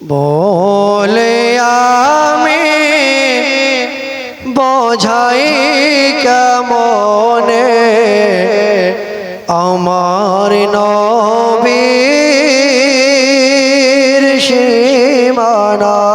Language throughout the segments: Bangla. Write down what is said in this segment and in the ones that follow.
বলে আমি বোঝাই কেমনে আমার নবীর সীমানা।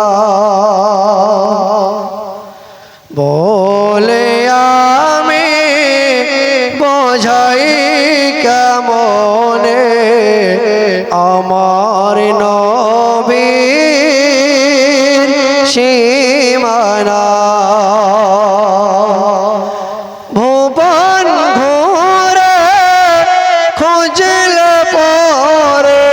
ভুবন ঘোরে খুঁজল পরে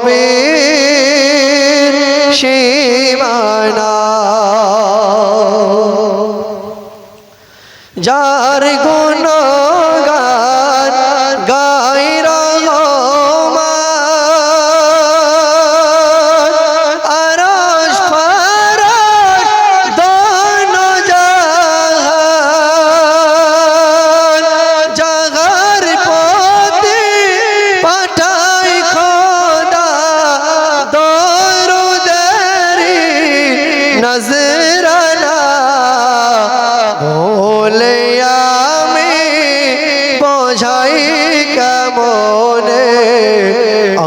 রমের সীমানা। যার গুণ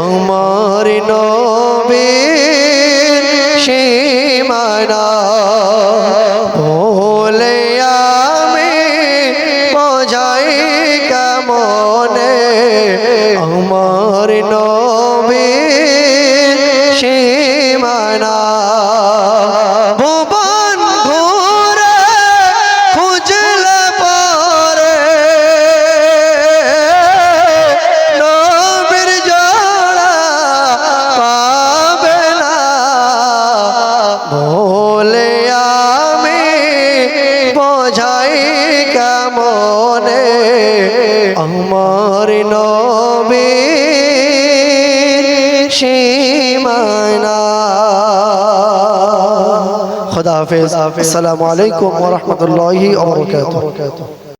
আমার নবে সীমানা বলে আমি বোঝাই কেমনে? আমার মনে আমার নবী সীমানা। খোদা হাফেজ। আসসালামু আলাইকুম ওয়া রাহমাতুল্লাহি ওয়া বারাকাতুহু।